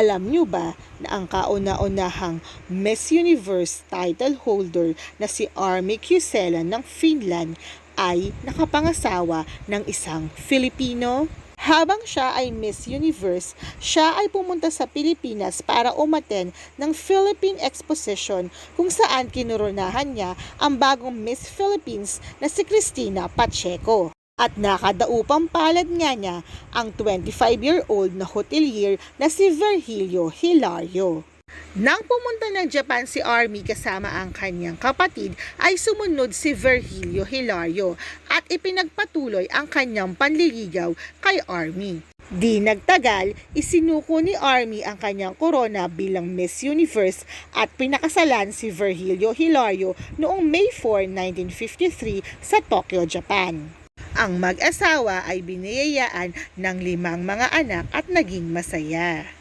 Alam nyo ba na ang kauna-unahang Miss Universe title holder na si Army Cusela ng Finland ay nakapangasawa ng isang Filipino? Habang siya ay Miss Universe, siya ay pumunta sa Pilipinas para umaten ng Philippine Exposition kung saan kinurunahan niya ang bagong Miss Philippines na si Cristina Pacheco. At nakadaupang palad nga niya ang 25-year-old na hotelier na si Virgilio Hilario. Nang pumunta ng Japan si Army kasama ang kanyang kapatid, ay sumunod si Virgilio Hilario at ipinagpatuloy ang kanyang panliligaw kay Army. Di nagtagal, isinuko ni Army ang kanyang korona bilang Miss Universe at pinakasalan si Virgilio Hilario noong May 4, 1953 sa Tokyo, Japan. Ang mag-asawa ay biniyayaan ng limang mga anak at naging masaya.